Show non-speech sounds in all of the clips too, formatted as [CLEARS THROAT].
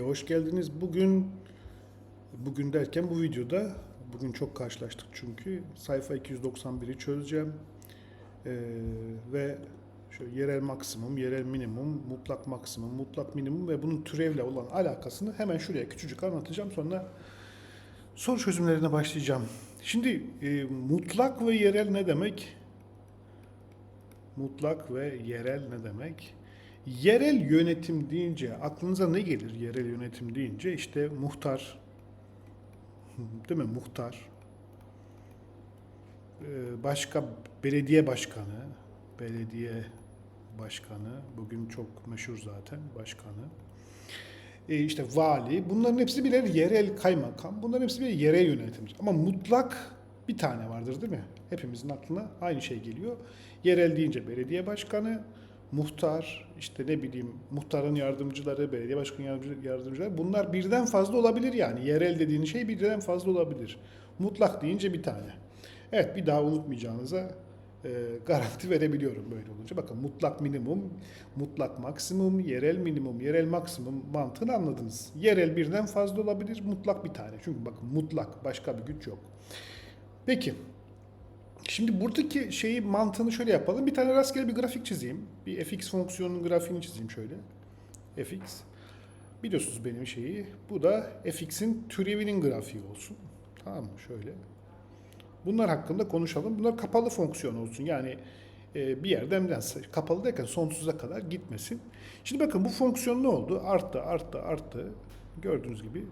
Hoş geldiniz. Bugün bugün derken bu videoda bugün çok karşılaştık çünkü sayfa 291'i çözeceğim. Ee, ve şöyle yerel maksimum, yerel minimum, mutlak maksimum, mutlak minimum ve bunun türevle olan alakasını hemen şuraya küçücük anlatacağım. Sonra soru çözümlerine başlayacağım. Şimdi e, mutlak ve yerel ne demek? Mutlak ve yerel ne demek? Yerel yönetim deyince aklınıza ne gelir yerel yönetim deyince? İşte muhtar. Değil mi? Muhtar. Ee, başka belediye başkanı belediye başkanı bugün çok meşhur zaten başkanı. Ee, işte vali bunların hepsi birer yerel kaymakam bunların hepsi bir yerel yönetim ama mutlak bir tane vardır değil mi? Hepimizin aklına aynı şey geliyor. Yerel deyince belediye başkanı, muhtar, işte ne bileyim muhtarın yardımcıları, belediye başkanı yardımcı- yardımcıları bunlar birden fazla olabilir yani. Yerel dediğin şey birden fazla olabilir. Mutlak deyince bir tane. Evet bir daha unutmayacağınıza e, garanti [LAUGHS] verebiliyorum böyle olunca. Bakın mutlak minimum, mutlak maksimum, yerel minimum, yerel maksimum mantığını anladınız. Yerel birden fazla olabilir, mutlak bir tane. Çünkü bakın mutlak başka bir güç yok. Peki Şimdi buradaki şeyi mantığını şöyle yapalım. Bir tane rastgele bir grafik çizeyim. Bir fx fonksiyonunun grafiğini çizeyim şöyle. fx. Biliyorsunuz benim şeyi. Bu da fx'in türevinin grafiği olsun. Tamam mı? Şöyle. Bunlar hakkında konuşalım. Bunlar kapalı fonksiyon olsun. Yani e, bir yerden kapalı derken sonsuza kadar gitmesin. Şimdi bakın bu fonksiyon ne oldu? Arttı, arttı, arttı. Gördüğünüz gibi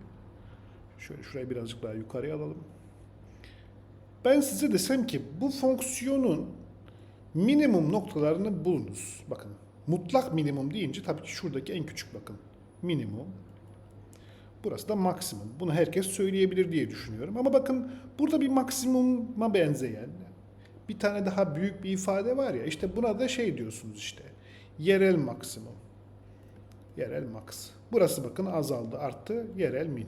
şöyle şurayı birazcık daha yukarıya alalım. Ben size desem ki bu fonksiyonun minimum noktalarını bulunuz. Bakın mutlak minimum deyince tabii ki şuradaki en küçük bakın. Minimum. Burası da maksimum. Bunu herkes söyleyebilir diye düşünüyorum. Ama bakın burada bir maksimuma benzeyen bir tane daha büyük bir ifade var ya işte buna da şey diyorsunuz işte. Yerel maksimum. Yerel max. Burası bakın azaldı, arttı. Yerel min.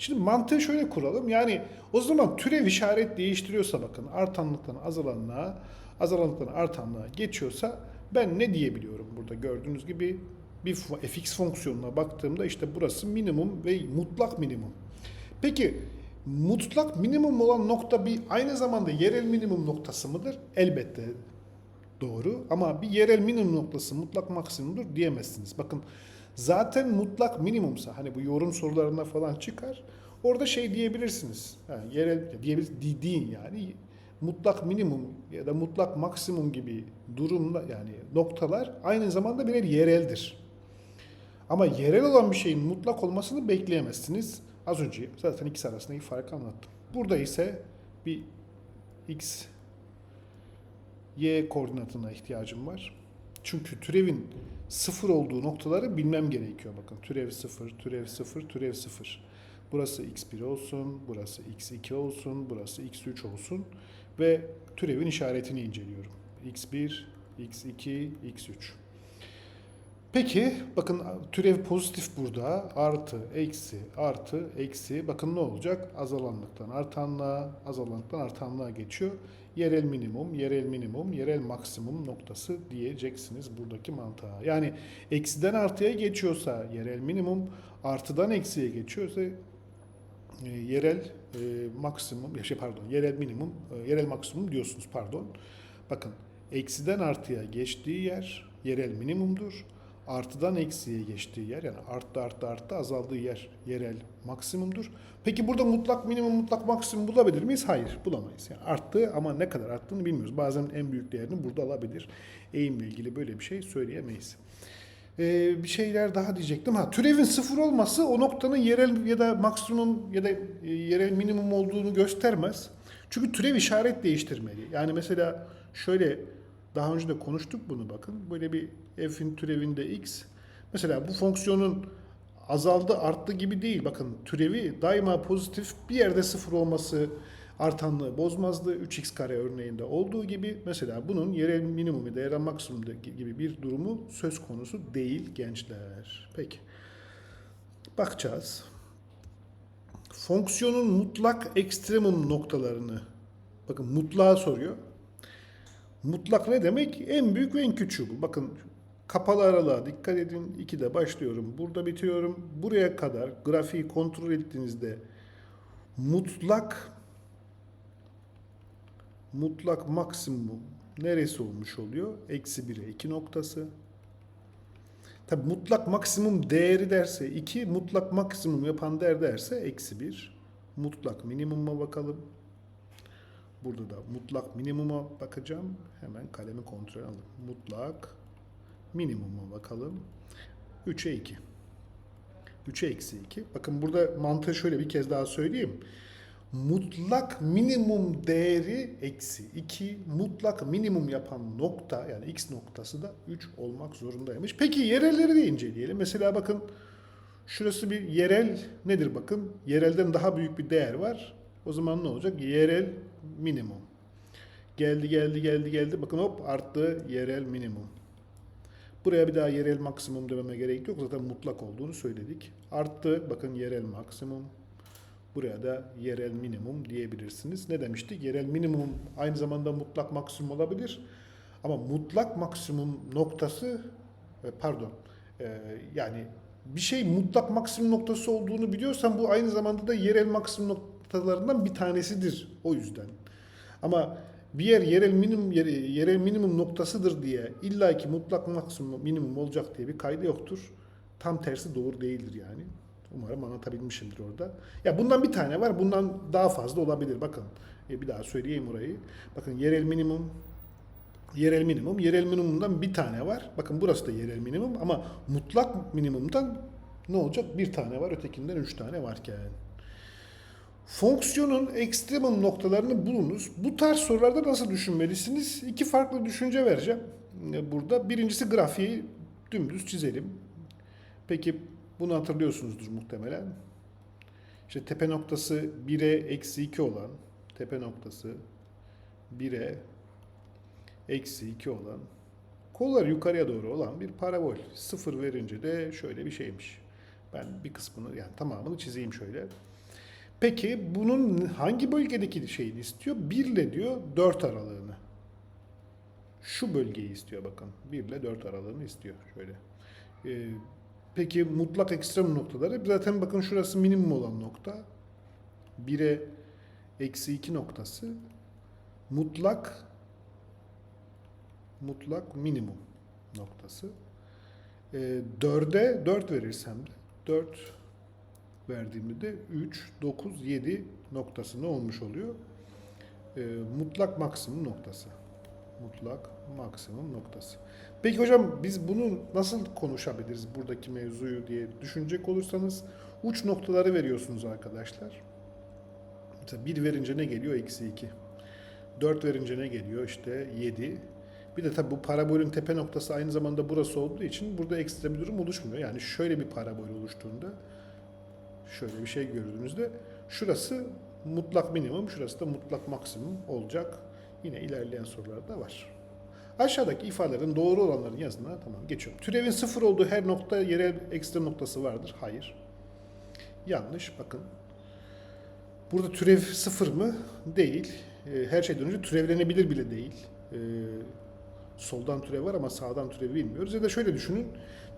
Şimdi mantığı şöyle kuralım. Yani o zaman türev işaret değiştiriyorsa bakın artanlıktan azalanlığa, azalanlıktan artanlığa geçiyorsa ben ne diyebiliyorum burada gördüğünüz gibi bir fx fonksiyonuna baktığımda işte burası minimum ve mutlak minimum. Peki mutlak minimum olan nokta bir aynı zamanda yerel minimum noktası mıdır? Elbette doğru ama bir yerel minimum noktası mutlak maksimumdur diyemezsiniz. Bakın zaten mutlak minimumsa hani bu yorum sorularına falan çıkar. Orada şey diyebilirsiniz. Yani yerel diyebilir di- deyin yani mutlak minimum ya da mutlak maksimum gibi durumla yani noktalar aynı zamanda birer yereldir. Ama yerel olan bir şeyin mutlak olmasını bekleyemezsiniz. Az önce zaten ikisi arasındaki farkı anlattım. Burada ise bir x y koordinatına ihtiyacım var. Çünkü türevin sıfır olduğu noktaları bilmem gerekiyor. Bakın türev sıfır, türev sıfır, türev sıfır. Burası x1 olsun, burası x2 olsun, burası x3 olsun ve türevin işaretini inceliyorum. x1, x2, x3. Peki bakın türev pozitif burada artı eksi artı eksi bakın ne olacak azalanlıktan artanlığa azalanlıktan artanlığa geçiyor. Yerel minimum, yerel minimum, yerel maksimum noktası diyeceksiniz buradaki mantığa. Yani eksiden artıya geçiyorsa yerel minimum, artıdan eksiye geçiyorsa e, yerel e, maksimum, ya şey pardon, yerel minimum, e, yerel maksimum diyorsunuz pardon. Bakın eksiden artıya geçtiği yer yerel minimumdur. Artıdan eksiye geçtiği yer yani arttı arttı arttı azaldığı yer yerel maksimumdur. Peki burada mutlak minimum mutlak maksimum bulabilir miyiz? Hayır bulamayız. Yani arttı ama ne kadar arttığını bilmiyoruz. Bazen en büyük değerini burada alabilir. Eğimle ilgili böyle bir şey söyleyemeyiz. Ee, bir şeyler daha diyecektim. Ha türevin sıfır olması o noktanın yerel ya da maksimum ya da e, yerel minimum olduğunu göstermez. Çünkü türev işaret değiştirmeli. Yani mesela şöyle daha önce de konuştuk bunu bakın. Böyle bir f'in türevinde x. Mesela bu fonksiyonun azaldı arttı gibi değil. Bakın türevi daima pozitif bir yerde sıfır olması artanlığı bozmazdı. 3x kare örneğinde olduğu gibi mesela bunun yerel minimum ya da yerel maksimum gibi bir durumu söz konusu değil gençler. Peki. Bakacağız. Fonksiyonun mutlak ekstremum noktalarını bakın mutlağa soruyor. Mutlak ne demek? En büyük ve en küçüğü. Bakın Kapalı aralığa dikkat edin. 2'de başlıyorum. Burada bitiyorum. Buraya kadar grafiği kontrol ettiğinizde mutlak mutlak maksimum neresi olmuş oluyor? Eksi 1'e 2 noktası. Tabi mutlak maksimum değeri derse 2, mutlak maksimum yapan değer derse eksi 1. Mutlak minimuma bakalım. Burada da mutlak minimuma bakacağım. Hemen kalemi kontrol alalım. Mutlak minimuma bakalım. 3'e 2. 3'e eksi 2. Bakın burada mantığı şöyle bir kez daha söyleyeyim. Mutlak minimum değeri eksi 2. Mutlak minimum yapan nokta yani x noktası da 3 olmak zorundaymış. Peki yerelleri de inceleyelim. Mesela bakın şurası bir yerel nedir bakın. Yerelden daha büyük bir değer var. O zaman ne olacak? Yerel minimum. Geldi geldi geldi geldi. Bakın hop arttı yerel minimum. Buraya bir daha yerel maksimum dememe gerek yok. Zaten mutlak olduğunu söyledik. Arttı. Bakın yerel maksimum. Buraya da yerel minimum diyebilirsiniz. Ne demiştik? Yerel minimum aynı zamanda mutlak maksimum olabilir. Ama mutlak maksimum noktası e, pardon e, yani bir şey mutlak maksimum noktası olduğunu biliyorsan bu aynı zamanda da yerel maksimum noktalarından bir tanesidir. O yüzden. Ama bir yer yerel minimum yerel minimum noktasıdır diye illaki mutlak maksimum minimum olacak diye bir kaydı yoktur. Tam tersi doğru değildir yani. Umarım anlatabilmişimdir orada. Ya bundan bir tane var. Bundan daha fazla olabilir. Bakın e, bir daha söyleyeyim orayı. Bakın yerel minimum yerel minimum. Yerel minimumdan bir tane var. Bakın burası da yerel minimum ama mutlak minimumdan ne olacak? Bir tane var. Ötekinden üç tane varken. Fonksiyonun ekstremum noktalarını bulunuz. Bu tarz sorularda nasıl düşünmelisiniz? İki farklı düşünce vereceğim e, burada. Birincisi grafiği dümdüz çizelim. Peki bunu hatırlıyorsunuzdur muhtemelen. İşte tepe noktası 1'e eksi 2 olan, tepe noktası 1'e eksi 2 olan, kollar yukarıya doğru olan bir parabol. Sıfır verince de şöyle bir şeymiş. Ben bir kısmını yani tamamını çizeyim şöyle. Peki bunun hangi bölgedeki şeyini istiyor? 1 ile diyor 4 aralığını. Şu bölgeyi istiyor bakın. 1 ile 4 aralığını istiyor. Şöyle. Ee, peki mutlak ekstrem noktaları zaten bakın şurası minimum olan nokta. 1'e eksi 2 noktası. Mutlak mutlak minimum noktası. Ee, 4'e 4 verirsem de 4 verdiğimde de 3, 9, 7 noktası ne olmuş oluyor? Ee, mutlak maksimum noktası. Mutlak maksimum noktası. Peki hocam biz bunu nasıl konuşabiliriz buradaki mevzuyu diye düşünecek olursanız uç noktaları veriyorsunuz arkadaşlar. Mesela 1 verince ne geliyor? Eksi 2. 4 verince ne geliyor? İşte 7. Bir de tabi bu parabolün tepe noktası aynı zamanda burası olduğu için burada ekstra bir durum oluşmuyor. Yani şöyle bir parabol oluştuğunda şöyle bir şey gördüğünüzde şurası mutlak minimum, şurası da mutlak maksimum olacak. Yine ilerleyen sorularda var. Aşağıdaki ifadelerin doğru olanların yazına tamam geçiyorum. Türevin sıfır olduğu her nokta yerel ekstrem noktası vardır. Hayır. Yanlış. Bakın. Burada türev sıfır mı? Değil. Ee, Her şeyden önce türevlenebilir bile değil. Ee, soldan türev var ama sağdan türevi bilmiyoruz. Ya da şöyle düşünün.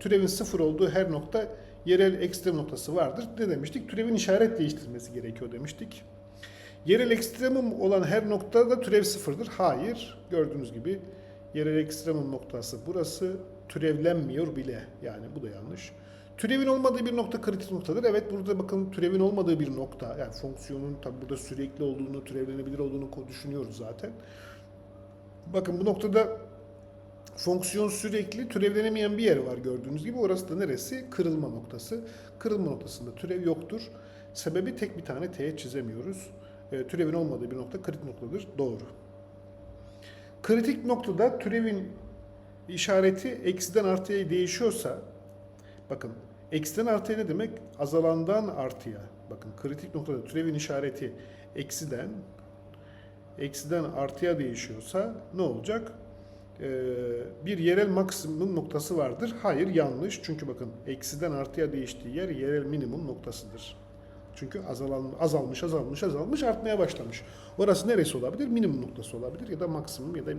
Türevin sıfır olduğu her nokta yerel ekstrem noktası vardır. Ne demiştik? Türevin işaret değiştirmesi gerekiyor demiştik. Yerel ekstremum olan her noktada türev sıfırdır. Hayır. Gördüğünüz gibi yerel ekstremum noktası burası türevlenmiyor bile. Yani bu da yanlış. Türevin olmadığı bir nokta kritik noktadır. Evet burada bakın türevin olmadığı bir nokta. Yani fonksiyonun tabi burada sürekli olduğunu, türevlenebilir olduğunu düşünüyoruz zaten. Bakın bu noktada fonksiyon sürekli türevlenemeyen bir yer var gördüğünüz gibi. Orası da neresi? Kırılma noktası. Kırılma noktasında türev yoktur. Sebebi tek bir tane teğet çizemiyoruz. E, türevin olmadığı bir nokta kritik noktadır. Doğru. Kritik noktada türevin işareti eksiden artıya değişiyorsa bakın eksiden artıya ne demek? Azalandan artıya. Bakın kritik noktada türevin işareti eksiden eksiden artıya değişiyorsa ne olacak? Ee, bir yerel maksimum noktası vardır. Hayır yanlış. Çünkü bakın eksiden artıya değiştiği yer yerel minimum noktasıdır. Çünkü azalan, azalmış, azalmış, azalmış, artmaya başlamış. Orası neresi olabilir? Minimum noktası olabilir ya da maksimum ya da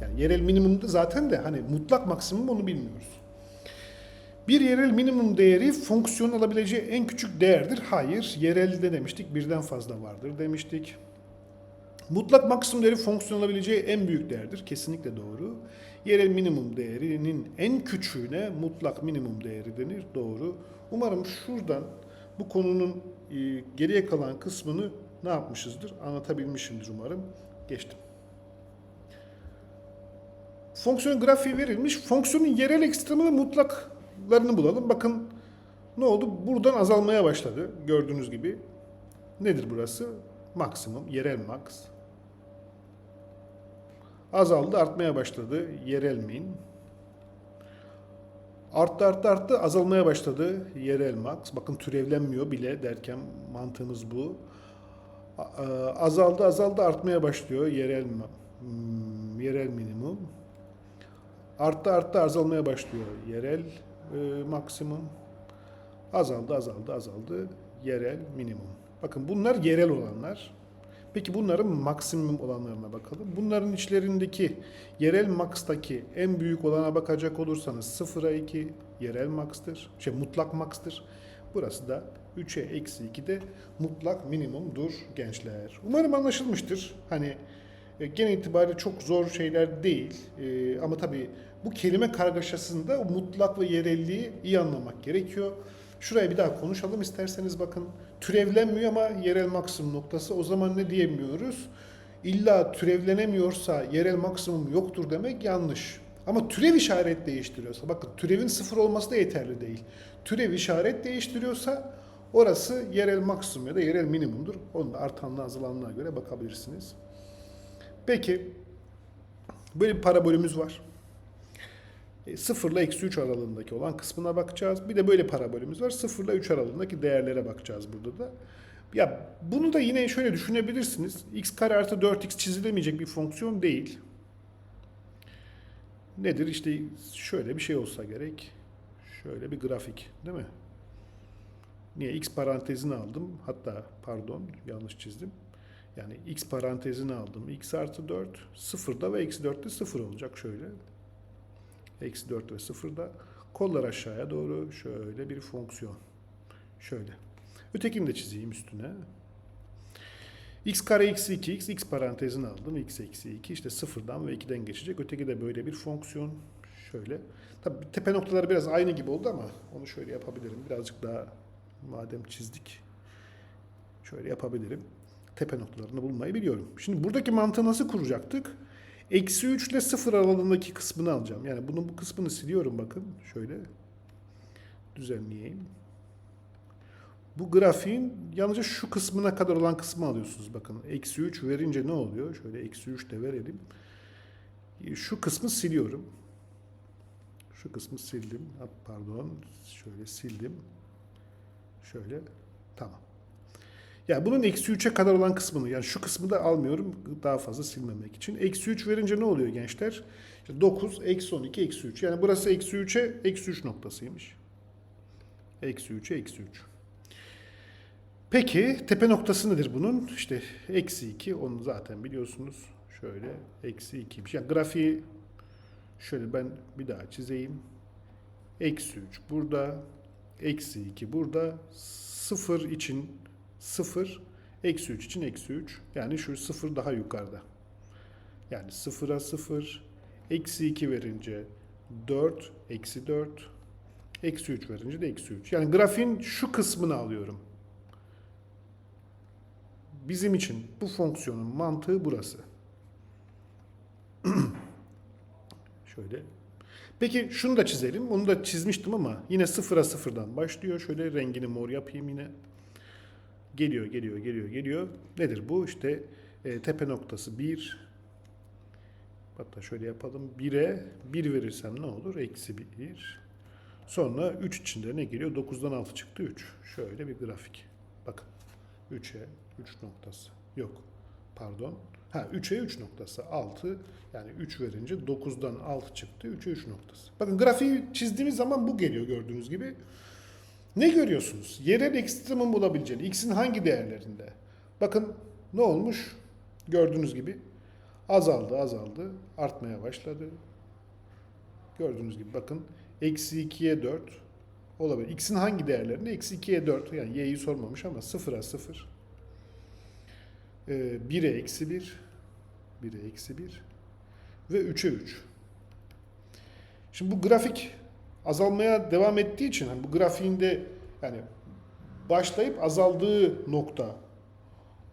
Yani yerel minimumda zaten de hani mutlak maksimum onu bilmiyoruz. Bir yerel minimum değeri fonksiyon alabileceği en küçük değerdir. Hayır. Yerelde demiştik birden fazla vardır demiştik. Mutlak maksimum değeri fonksiyon alabileceği en büyük değerdir. Kesinlikle doğru. Yerel minimum değerinin en küçüğüne mutlak minimum değeri denir. Doğru. Umarım şuradan bu konunun e, geriye kalan kısmını ne yapmışızdır? Anlatabilmişimdir umarım. Geçtim. Fonksiyon grafiği verilmiş. Fonksiyonun yerel ekstremini ve mutlaklarını bulalım. Bakın ne oldu? Buradan azalmaya başladı. Gördüğünüz gibi. Nedir burası? Maksimum, yerel max. Azaldı, artmaya başladı. Yerel min. Arttı, arttı, arttı, azalmaya başladı. Yerel max. Bakın türevlenmiyor bile derken mantığımız bu. A- Azaldı, azaldı, artmaya başlıyor. Yerel hmm, yerel minimum. Arttı, arttı, azalmaya başlıyor. Yerel e, maksimum. Azaldı, azaldı, azaldı. Yerel minimum. Bakın bunlar yerel olanlar. Peki bunların maksimum olanlarına bakalım. Bunların içlerindeki yerel max'taki en büyük olana bakacak olursanız 0'a 2 yerel max'tır. Şey mutlak max'tır. Burası da 3'e eksi 2 de mutlak minimumdur gençler. Umarım anlaşılmıştır. Hani e, genel itibariyle çok zor şeyler değil. E, ama tabii bu kelime kargaşasında mutlak ve yerelliği iyi anlamak gerekiyor. Şuraya bir daha konuşalım isterseniz bakın. Türevlenmiyor ama yerel maksimum noktası. O zaman ne diyemiyoruz? İlla türevlenemiyorsa yerel maksimum yoktur demek yanlış. Ama türev işaret değiştiriyorsa, bakın türevin sıfır olması da yeterli değil. Türev işaret değiştiriyorsa orası yerel maksimum ya da yerel minimumdur. Onu da artanla azalanlığa göre bakabilirsiniz. Peki böyle bir parabolümüz var. 0 ile eksi 3 aralığındaki olan kısmına bakacağız. Bir de böyle parabolümüz var. 0 ile 3 aralığındaki değerlere bakacağız burada da. Ya bunu da yine şöyle düşünebilirsiniz. x kare artı 4x çizilemeyecek bir fonksiyon değil. Nedir? İşte şöyle bir şey olsa gerek. Şöyle bir grafik değil mi? Niye? X parantezini aldım. Hatta pardon yanlış çizdim. Yani x parantezini aldım. x artı 4 sıfırda ve eksi 4'te sıfır olacak şöyle. Eksi 4 ve 0'da kollar aşağıya doğru şöyle bir fonksiyon. Şöyle. Ötekini de çizeyim üstüne. x kare eksi 2x, x parantezini aldım. x eksi 2 işte sıfırdan ve 2'den geçecek. Öteki de böyle bir fonksiyon. Şöyle. Tabii tepe noktaları biraz aynı gibi oldu ama onu şöyle yapabilirim. Birazcık daha madem çizdik. Şöyle yapabilirim. Tepe noktalarını bulmayı biliyorum. Şimdi buradaki mantığı nasıl kuracaktık? Eksi 3 ile 0 aralığındaki kısmını alacağım. Yani bunun bu kısmını siliyorum bakın. Şöyle düzenleyeyim. Bu grafiğin yalnızca şu kısmına kadar olan kısmı alıyorsunuz. Bakın eksi 3 verince ne oluyor? Şöyle eksi 3 de verelim. Şu kısmı siliyorum. Şu kısmı sildim. Pardon. Şöyle sildim. Şöyle. Tamam. Yani bunun eksi 3'e kadar olan kısmını yani şu kısmı da almıyorum daha fazla silmemek için. Eksi 3 verince ne oluyor gençler? İşte 9, eksi 12, eksi 3. Yani burası eksi 3'e eksi 3 noktasıymış. Eksi 3'e eksi 3. Peki tepe noktası nedir bunun? İşte eksi 2 onu zaten biliyorsunuz. Şöyle eksi 2'ymiş. Yani grafiği şöyle ben bir daha çizeyim. Eksi 3 burada. Eksi 2 burada. 0 için 0, eksi 3 için eksi 3. Yani şu 0 daha yukarıda. Yani 0'a 0, eksi 2 verince 4, eksi 4, eksi 3 verince de eksi 3. Yani grafiğin şu kısmını alıyorum. Bizim için bu fonksiyonun mantığı burası. [CLEARS THROAT] Şöyle. Peki şunu da çizelim. Onu da çizmiştim ama yine sıfıra sıfırdan başlıyor. Şöyle rengini mor yapayım yine. Geliyor, geliyor, geliyor, geliyor. Nedir bu? İşte e, tepe noktası 1. Hatta şöyle yapalım. 1'e 1 verirsem ne olur? Eksi 1. Sonra 3 içinde ne geliyor? 9'dan 6 çıktı 3. Şöyle bir grafik. Bakın. 3'e 3 noktası. Yok. Pardon. Ha 3'e 3 noktası. 6 yani 3 verince 9'dan 6 çıktı. 3'e 3 noktası. Bakın grafiği çizdiğimiz zaman bu geliyor gördüğünüz gibi. Ne görüyorsunuz? Yerel ekstremum bulabileceğini. X'in hangi değerlerinde? Bakın ne olmuş? Gördüğünüz gibi. Azaldı azaldı. Artmaya başladı. Gördüğünüz gibi bakın. Eksi 2'ye 4 olabilir. X'in hangi değerlerinde? Eksi 2'ye 4. Yani y'yi sormamış ama 0'a 0. Ee, 1'e eksi 1. 1'e eksi 1. Ve 3'e 3. Şimdi bu grafik azalmaya devam ettiği için hani bu grafiğinde yani başlayıp azaldığı nokta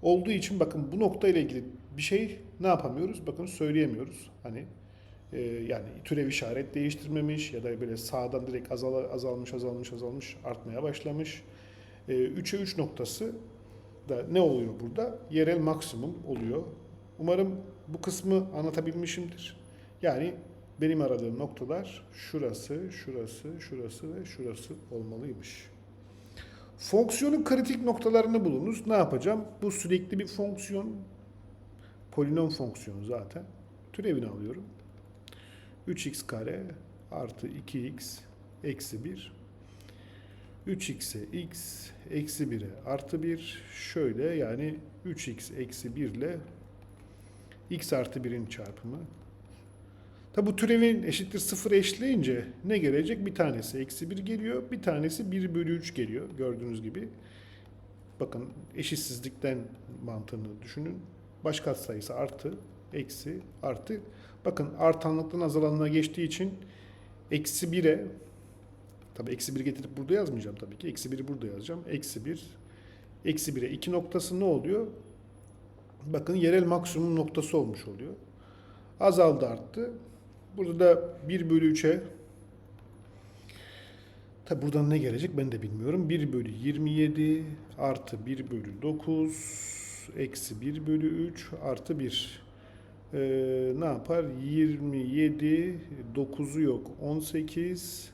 olduğu için bakın bu nokta ile ilgili bir şey ne yapamıyoruz? Bakın söyleyemiyoruz. Hani e, yani türev işaret değiştirmemiş ya da böyle sağdan direkt azal, azalmış azalmış azalmış artmaya başlamış. E, 3'e 3 noktası da ne oluyor burada? Yerel maksimum oluyor. Umarım bu kısmı anlatabilmişimdir. Yani benim aradığım noktalar şurası, şurası, şurası ve şurası olmalıymış. Fonksiyonun kritik noktalarını bulunuz. Ne yapacağım? Bu sürekli bir fonksiyon. Polinom fonksiyonu zaten. Türevini alıyorum. 3x kare artı 2x eksi 1. 3x'e x eksi 1'e artı 1. Şöyle yani 3x eksi 1 ile x artı 1'in çarpımı. Tabi bu türevin eşittir 0 eşleyince ne gelecek? Bir tanesi eksi 1 geliyor, bir tanesi 1 bölü 3 geliyor gördüğünüz gibi. Bakın eşitsizlikten mantığını düşünün. Baş katsayısı artı, eksi, artı. Bakın artanlıktan azalanlığa geçtiği için eksi 1'e tabi eksi 1 getirip burada yazmayacağım tabii ki. Eksi 1'i burada yazacağım. Eksi 1, eksi 1'e 2 noktası ne oluyor? Bakın yerel maksimum noktası olmuş oluyor. Azaldı arttı. Burada da 1 bölü 3'e Tabi buradan ne gelecek ben de bilmiyorum. 1 bölü 27 artı 1 bölü 9 eksi 1 bölü 3 artı 1. Ee, ne yapar? 27 9'u yok 18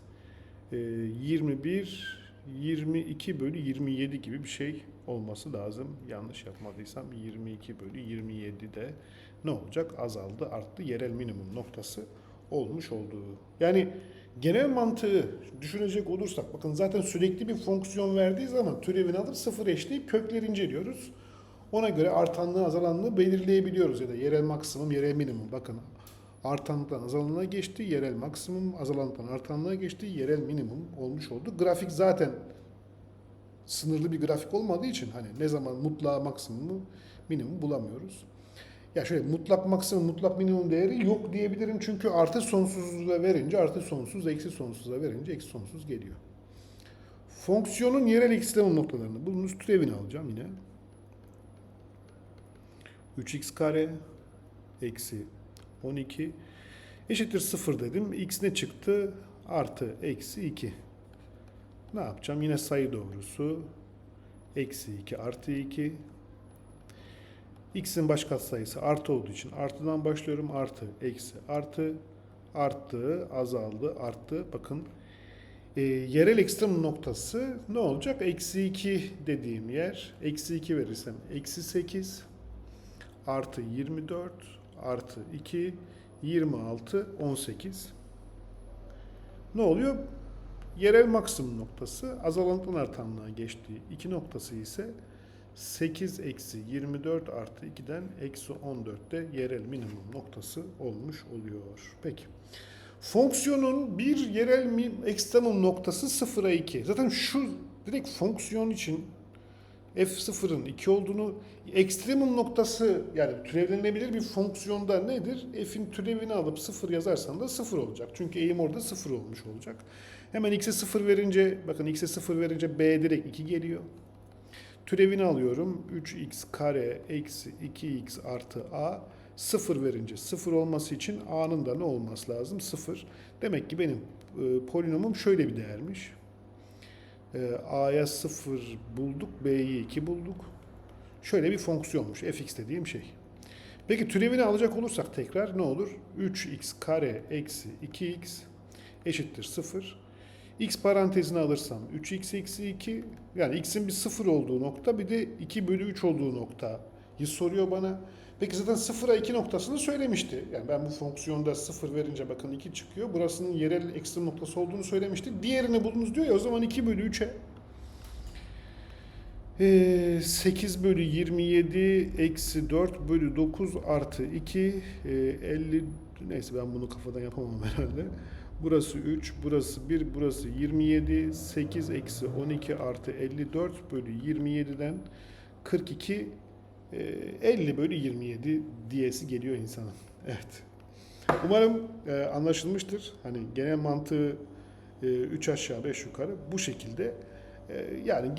e, 21 22 bölü 27 gibi bir şey olması lazım. Yanlış yapmadıysam 22 bölü 27 de ne olacak? Azaldı, arttı. Yerel minimum noktası olmuş olduğu. Yani genel mantığı düşünecek olursak bakın zaten sürekli bir fonksiyon verdiği zaman türevini alıp sıfır eşleyip kökleri inceliyoruz. Ona göre artanlığı azalanlığı belirleyebiliyoruz ya da yerel maksimum yerel minimum bakın artanlıktan azalanlığa geçti yerel maksimum azalanlıktan artanlığa geçti yerel minimum olmuş oldu. Grafik zaten sınırlı bir grafik olmadığı için hani ne zaman mutlak maksimumu minimum bulamıyoruz. Ya şöyle mutlak maksimum, mutlak minimum değeri yok diyebilirim çünkü artı sonsuzluğa verince artı sonsuz, eksi sonsuza verince eksi sonsuz geliyor. Fonksiyonun yerel ekstremum noktalarını bulunuz. Türevini alacağım yine. 3x kare eksi 12 eşittir 0 dedim. x ne çıktı? Artı eksi 2. Ne yapacağım? Yine sayı doğrusu. Eksi 2 artı 2 x'in baş katsayısı artı olduğu için artıdan başlıyorum. Artı, eksi, artı, arttı, azaldı, arttı. Bakın e, yerel ekstrem noktası ne olacak? Eksi 2 dediğim yer. Eksi 2 verirsem eksi 8 artı 24 artı 2 26 18 ne oluyor? Yerel maksimum noktası azalanlıktan artanlığa geçtiği iki noktası ise 8 eksi 24 artı 2'den eksi 14'te yerel minimum noktası olmuş oluyor. Peki. Fonksiyonun bir yerel ekstremum noktası 0'a 2. Zaten şu direkt fonksiyon için f0'ın 2 olduğunu ekstremum noktası yani türevlenebilir bir fonksiyonda nedir? F'in türevini alıp 0 yazarsan da 0 olacak. Çünkü eğim orada 0 olmuş olacak. Hemen x'e 0 verince bakın x'e 0 verince b direkt 2 geliyor. Türevini alıyorum. 3x kare eksi 2x artı a 0 verince 0 olması için a'nın da ne olması lazım? 0. Demek ki benim e, polinomum şöyle bir değermiş. E, a'ya 0 bulduk, b'yi 2 bulduk. Şöyle bir fonksiyonmuş fx dediğim şey. Peki türevini alacak olursak tekrar ne olur? 3x kare eksi 2x eşittir 0. X parantezine alırsam 3x eksi 2 yani x'in bir 0 olduğu nokta bir de 2 bölü 3 olduğu noktayı soruyor bana. Peki zaten 0'a 2 noktasını söylemişti. Yani ben bu fonksiyonda 0 verince bakın 2 çıkıyor. Burasının yerel ekstrem noktası olduğunu söylemişti. Diğerini buldunuz diyor ya o zaman 2 bölü 3'e Ee, 8 bölü 27 eksi 4 bölü 9 artı 2 ee, 50 neyse ben bunu kafadan yapamam herhalde. Burası 3, burası 1, burası 27, 8 eksi 12 artı 54 bölü 27'den 42 ee, 50 bölü 27 diyesi geliyor insanın. [LAUGHS] Evet. Umarım e, anlaşılmıştır. Hani genel mantığı 3 aşağı 5 yukarı bu şekilde. E, yani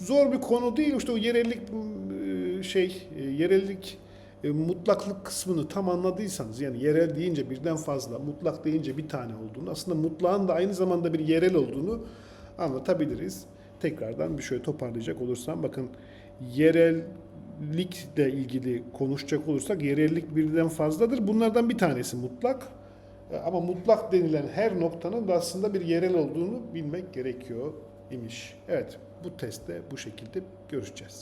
zor bir konu değil. İşte o yerellik e, şey e, yerellik e, mutlaklık kısmını tam anladıysanız yani yerel deyince birden fazla, mutlak deyince bir tane olduğunu, aslında mutlağın da aynı zamanda bir yerel olduğunu anlatabiliriz. Tekrardan bir şöyle toparlayacak olursam bakın yerellikle ilgili konuşacak olursak yerellik birden fazladır. Bunlardan bir tanesi mutlak. E, Ama mutlak denilen her noktanın da aslında bir yerel olduğunu bilmek gerekiyor imiş. Evet, bu testte bu şekilde görüşeceğiz.